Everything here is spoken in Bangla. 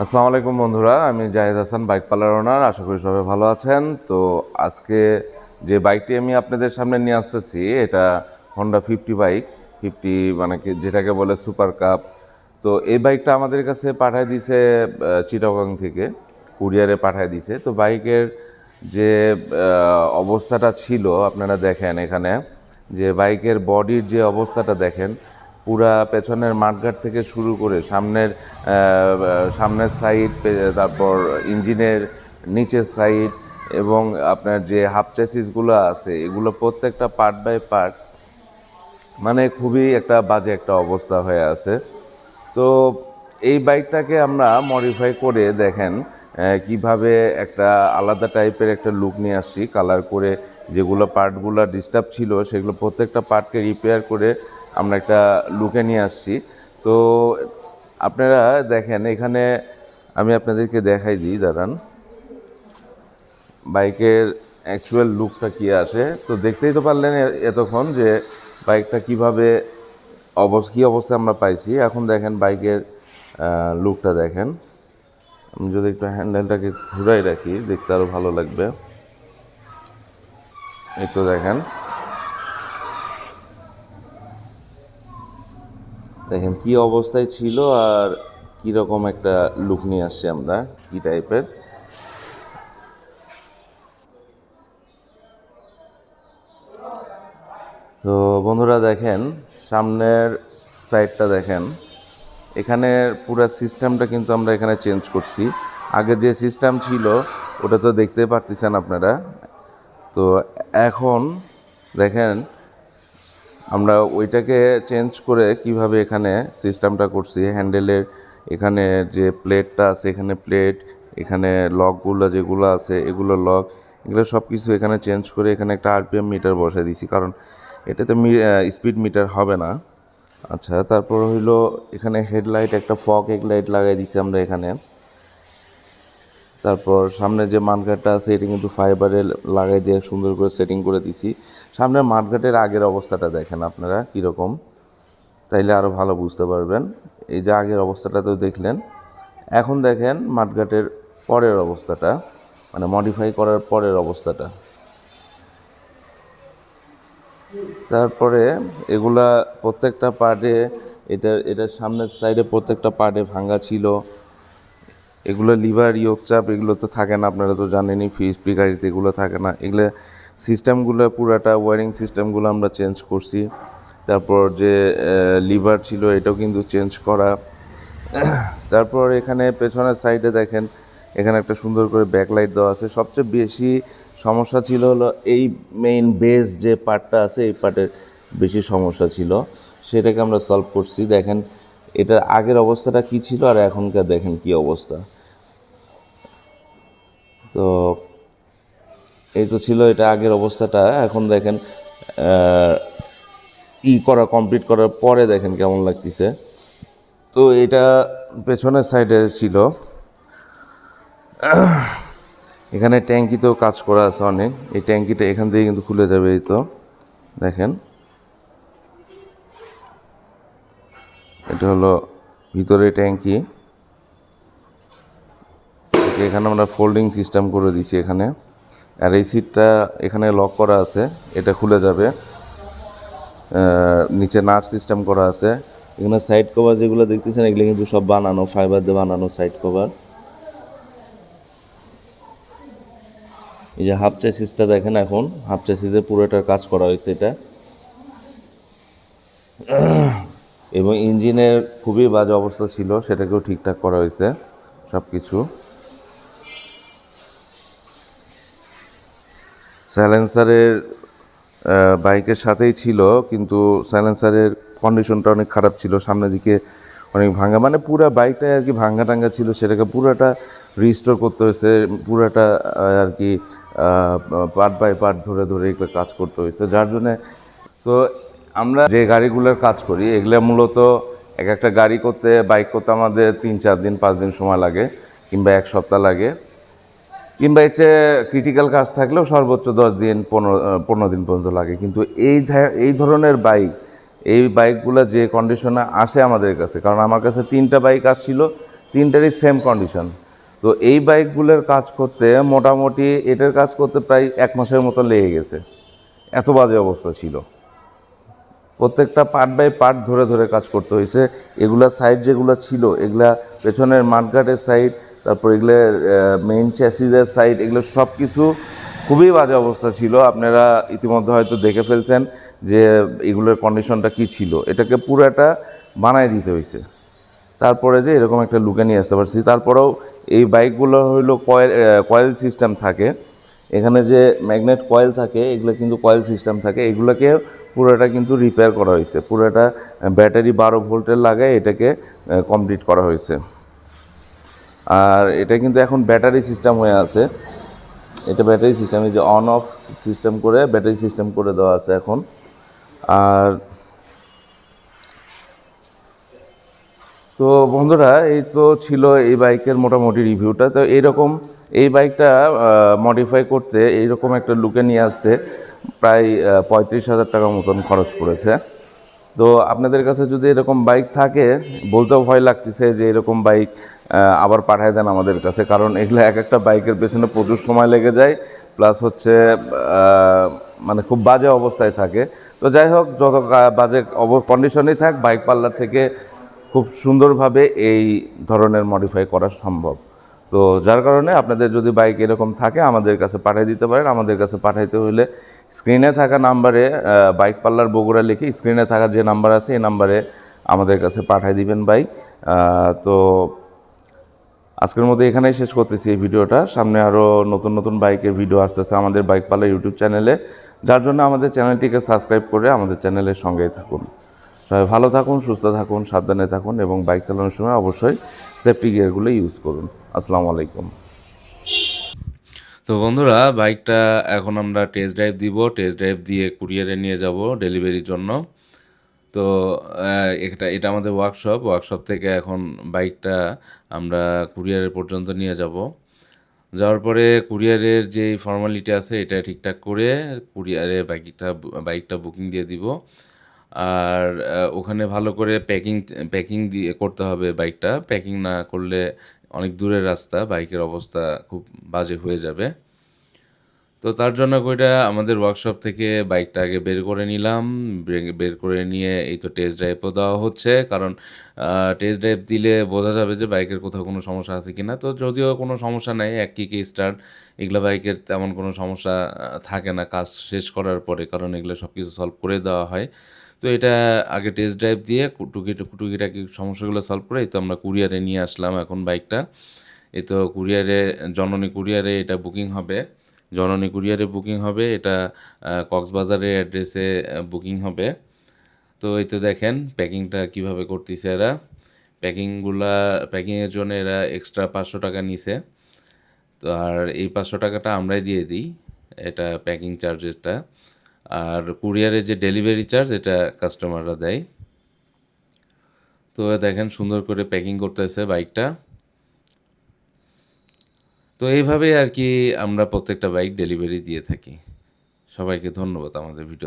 আসসালামু আলাইকুম বন্ধুরা, আমি Zahid Hasan, bike parlour owner. আশা করি সবাই ভালো আছেন। তো আজকে যে বাইকটি আমি আপনাদের সামনে নিয়ে আসতেছি, এটা হন্ডা ফিফটি বাইক। ফিফটি মানে যেটাকে বলে সুপার কাপ তো এই বাইকটা আমাদের কাছে পাঠায় দিছে চিটাগং থেকে, কুরিয়ারে পাঠায় দিছে তো বাইকের যে অবস্থাটা ছিল, আপনারা দেখেন এখানে, যে বাইকের বডির যে অবস্থাটা দেখেন পুরা পেছনের মাঠঘাট থেকে শুরু করে সামনের সামনের সাইড তারপর ইঞ্জিনের নিচের সাইড এবং আপনার যে হাফ চেসিসগুলো আছে, এগুলো প্রত্যেকটা পার্ট বাই পার্ট মানে খুবই একটা বাজে একটা অবস্থা হয়ে আছে। তো এই বাইকটাকে আমরা মডিফাই করে দেখেন কীভাবে একটা আলাদা টাইপের একটা লুক নিয়ে আসছি কালার করে যেগুলো পার্টগুলো ডিস্টার্ব ছিল, সেগুলো প্রত্যেকটা পার্টকে রিপেয়ার করে আমরা একটা লুকে নিয়ে আসছি। তো আপনারা দেখেন, এখানে আমি আপনাদেরকে দেখাই দিই, দাঁড়ান। বাইকের অ্যাকচুয়াল লুকটা কী আসে তো দেখতেই তো পারলেন এতক্ষণ যে বাইকটা কীভাবে অবস, কী অবস্থায় আমরা পাইছি। এখন দেখেন বাইকের লুকটা দেখেন। আমি যদি একটু হ্যান্ডেলটাকে ঘুরাই রাখি, দেখতে আরও ভালো লাগবে। এই তো দেখেন। দেখেন, কি অবস্থায় ছিল আর কীরকম একটা লুক নিয়ে আসছি আমরা, কী টাইপের তো বন্ধুরা দেখেন, সামনের সাইডটা দেখেন এখানে পুরো সিস্টেমটা কিন্তু আমরা এখানে চেঞ্জ করছি। আগে যে সিস্টেম ছিল, ওটা তো দেখতে পারতেছেন আপনারা। তো এখন দেখেন আমরা ওইটাকে চেঞ্জ করে কীভাবে এখানে সিস্টেমটা করছি হ্যান্ডেলের এখানে যে প্লেটটা আছে, এখানে প্লেট এখানে লকগুলো যেগুলো আছে, এগুলো লক এগুলো সব কিছু এখানে চেঞ্জ করে এখানে একটা আরপিএম মিটার বসে দিছি কারণ এটাতে স্পিড মিটার হবে না। আচ্ছা তারপর হইল এখানে হেডলাইট একটা ফক হেডলাইট লাগাই দিছি আমরা এখানে। তারপর সামনে যে মাঠঘাটটা আছে, এটা কিন্তু ফাইবারে লাগাই দিয়ে সুন্দর করে সেটিং করে দিছি সামনের মাঠঘাটের আগের অবস্থাটা দেখেন আপনারা কীরকম। তাইলে আরও ভালো বুঝতে পারবেন। এই যে আগের অবস্থাটা তো দেখলেন। এখন দেখেন মাঠঘাটের পরের অবস্থাটা মানে মডিফাই করার পরের অবস্থাটা। তারপরে এগুলা প্রত্যেকটা পার্টে এটা এটার সামনের সাইডে প্রত্যেকটা পার্টে ভাঙা ছিল। এগুলো লিভার ইয়োগ চাপ, এগুলো তো থাকে না, আপনারা তো জানেনই ফিএসপি গাড়িতে এগুলো থাকে না। এগুলো সিস্টেমগুলো, পুরাটা ওয়ারিং সিস্টেমগুলো আমরা চেঞ্জ করছি। তারপর যে লিভার ছিল, এটাও কিন্তু চেঞ্জ করা। তারপর এখানে পেছনের সাইডে দেখেন, এখানে একটা সুন্দর করে ব্যাকলাইট দেওয়া আছে। সবচেয়ে বেশি সমস্যা ছিল হলো এই মেইন বেস যে পার্টটা আছে, এই পার্টের বেশি সমস্যা ছিল। সেটাকে আমরা সলভ করছি। দেখেন, এটার আগের অবস্থাটা কি ছিল আর এখনকার দেখেন কি অবস্থা। তো এই তো ছিল এটা আগের অবস্থাটা। এখন দেখেন ই করা কমপ্লিট করার পরে দেখেন কেমন লাগতেছে। তো এটা পেছনের সাইডে ছিল। এখানে ট্যাঙ্কিতেও কাজ করা আছে অনেক। এই ট্যাঙ্কিটা এখান থেকে কিন্তু খুলে যাবে এই তো। দেখেন। এটা হলো ভিতরে ট্যাঙ্কি। এখানে আমরা ফোল্ডিং সিস্টেম করে দিছি এখানে। আর এই সিটটা এখানে লক করা আছে, এটা খুলে যাবে। নিচে নাট সিস্টেম করা আছে। এখানে সাইড কভার যেগুলো দেখতেছেন, এগুলো কিন্তু সব বানানো ফাইবার দিয়ে বানানো সাইড কভার এই যে হাফ চেসিসটা দেখেন এখন হাফ চেসিসে পুরোটার কাজ করা হয়েছে এটা। এবং ইঞ্জিনের খুবই বাজে অবস্থা ছিল, সেটাকেও ঠিকঠাক করা হয়েছে সব কিছু সাইলেন্সারের বাইকের সাথেই ছিল, কিন্তু সাইলেন্সারের কন্ডিশনটা অনেক খারাপ ছিল, সামনের দিকে অনেক ভাঙা মানে পুরো বাইকটাই আর কি ভাঙ্গা টাঙ্গা ছিল, সেটাকে পুরোটা রিস্টোর করতে হয়েছে, পুরোটা আর কি পার্ট বাই পার্ট ধরে ধরে এগুলো কাজ করতে হয়েছে, যার জন্যে তো আমরা যে গাড়িগুলোর কাজ করি, এগুলো মূলত এক একটা গাড়ি করতে, বাইক করতে আমাদের তিন চার দিন, পাঁচ দিন সময় লাগে, কিংবা এক সপ্তাহ লাগে। কিংবা এর চেয়ে ক্রিটিক্যাল কাজ থাকলেও সর্বোচ্চ দশ দিন, পনেরো পনেরো দিন পর্যন্ত লাগে। কিন্তু এই এই ধরনের বাইক এই বাইকগুলো যে কন্ডিশনে আসে আমাদের কাছে, কারণ আমার কাছে তিনটা বাইক আসছিল, তিনটারই সেম কন্ডিশন তো এই বাইকগুলোর কাজ করতে মোটামুটি এটার কাজ করতে প্রায় এক মাসের মতো লেগে গেছে। এত বাজে অবস্থা ছিল। প্রত্যেকটা পার্ট বাই পার্ট ধরে ধরে কাজ করতে হয়েছে। এগুলা সাইড যেগুলো ছিল, এগুলা পেছনের মাঠঘাটের সাইড তারপর এগুলো মেইন চ্যাসিজের সাইড এগুলো সব কিছু খুবই বাজে অবস্থা ছিল। আপনারা ইতিমধ্যে হয়তো দেখে ফেলছেন যে এগুলোর কন্ডিশনটা কি ছিল। এটাকে পুরোটা বানায় দিতে হয়েছে। তারপরে যে এরকম একটা লুকে নিয়ে আসতে পারছি। তারপরেও এই বাইকগুলো হইল কয়েল কয়েল সিস্টেম থাকে। এখানে যে ম্যাগনেট কয়েল থাকে, এগুলো কিন্তু কয়েল সিস্টেম থাকে। এগুলোকে পুরোটা কিন্তু রিপেয়ার করা হয়েছে। পুরোটা ব্যাটারি বারো ভোল্টের লাগায় এটাকে কমপ্লিট করা হয়েছে। আর এটা কিন্তু এখন ব্যাটারি সিস্টেম হয়ে আছে। এটা ব্যাটারি সিস্টেম, এই যে অন অফ সিস্টেম করে ব্যাটারি সিস্টেম করে দেওয়া আছে এখন। আর তো বন্ধুরা, এই তো ছিল এই বাইকের মোটামুটি রিভিউটা। তো এইরকম এই বাইকটা মডিফাই করতে এইরকম একটা লুকে নিয়ে আসতে প্রায় পঁয়ত্রিশ হাজার টাকার মতন খরচ পড়েছে। তো আপনাদের কাছে যদি এরকম বাইক থাকে, বলতেও ভয় লাগতেছে যে এরকম বাইক আবার পাঠায় দেন আমাদের কাছে। কারণ এগুলো এক একটা বাইকের পেছনে প্রচুর সময় লেগে যায়, প্লাস হচ্ছে মানে খুব বাজে অবস্থায় থাকে। তো যাই হোক, যত বাজে কন্ডিশনেই থাক বাইক পার্লার থেকে খুব সুন্দরভাবে এই ধরনের মডিফাই করা সম্ভব। তো যার কারণে আপনাদের যদি বাইক এরকম থাকে, আমাদের কাছে পাঠিয়ে দিতে পারেন। আমাদের কাছে পাঠাইতে হলে স্ক্রিনে থাকা নাম্বারে বাইক পার্লার বগুড়া লিখে স্ক্রিনে থাকা যে নাম্বার আছে, এই নাম্বারে আমাদের কাছে পাঠিয়ে দিবেন বাইক তো আজকের মধ্যে এখানেই শেষ করতেছি এই ভিডিওটা। সামনে আরও নতুন নতুন বাইকের ভিডিও আসতেছে আমাদের বাইক পালা ইউটিউব চ্যানেলে। যার জন্য আমাদের চ্যানেলটিকে সাবস্ক্রাইব করে আমাদের চ্যানেলের সঙ্গেই থাকুন। সবাই ভালো থাকুন, সুস্থ থাকুন, সাবধানে থাকুন এবং বাইক চালানোর সময় অবশ্যই সেফটি গিয়ারগুলো ইউজ করুন। আসসালামু আলাইকুম। তো বন্ধুরা, বাইকটা এখন আমরা টেস্ট ড্রাইভ দিব। টেস্ট ড্রাইভ দিয়ে কুরিয়ারে নিয়ে যাব ডেলিভারির জন্য। তো এটা এটা আমাদের ওয়ার্কশপ ওয়ার্কশপ থেকে এখন বাইকটা আমরা কুরিয়ারের পর্যন্ত নিয়ে যাব। যাওয়ার পরে কুরিয়ারের যে ফর্মালিটি আছে, এটা ঠিকঠাক করে কুরিয়ারে বাইকটা বাইকটা বুকিং দিয়ে দিব। আর ওখানে ভালো করে প্যাকিং প্যাকিং দিয়ে করতে হবে বাইকটা প্যাকিং না করলে অনেক দূরের রাস্তা বাইকের অবস্থা খুব বাজে হয়ে যাবে। তো তার জন্য কইটা আমাদের ওয়ার্কশপ থেকে বাইকটা আগে বের করে নিলাম। বের করে নিয়ে এই তো টেস্ট ড্রাইভও দেওয়া হচ্ছে। কারণ টেস্ট ড্রাইভ দিলে বোঝা যাবে যে বাইকের কোথাও কোনো সমস্যা আছে কি না তো যদিও কোনো সমস্যা নাই, এক কিকে স্টার্ট এগুলো বাইকের তেমন কোনো সমস্যা থাকে না কাজ শেষ করার পরে, কারণ এগুলো সব কিছু সলভ করে দেওয়া হয়। তো এটা আগে টেস্ট ড্রাইভ দিয়ে টুকি টুকিটাকি সমস্যাগুলো সলভ করে এই তো আমরা কুরিয়ারে নিয়ে আসলাম এখন বাইকটা এই তো কুরিয়ারে জননী কুরিয়ারে এটা বুকিং হবে। জননী কুরিয়ারে বুকিং হবে, এটা কক্সবাজারের অ্যাড্রেসে বুকিং হবে। তো এই তো দেখেন প্যাকিংটা কীভাবে করতেছে এরা। প্যাকিংগুলা, প্যাকিংয়ের জন্য এরা এক্সট্রা পাঁচশো টাকা নিছে। তো আর এই পাঁচশো টাকাটা আমরাই দিয়ে দিই, এটা প্যাকিং চার্জেসটা। আর কুরিয়ারের যে ডেলিভারি চার্জ, এটা কাস্টমাররা দেয়। তো দেখেন সুন্দর করে প্যাকিং করতেছে বাইকটা। তো এইভাবেই আর কি আমরা প্রত্যেকটা বাইক ডেলিভারি দিয়ে থাকি। সবাইকে ধন্যবাদ আমাদের ভিডিও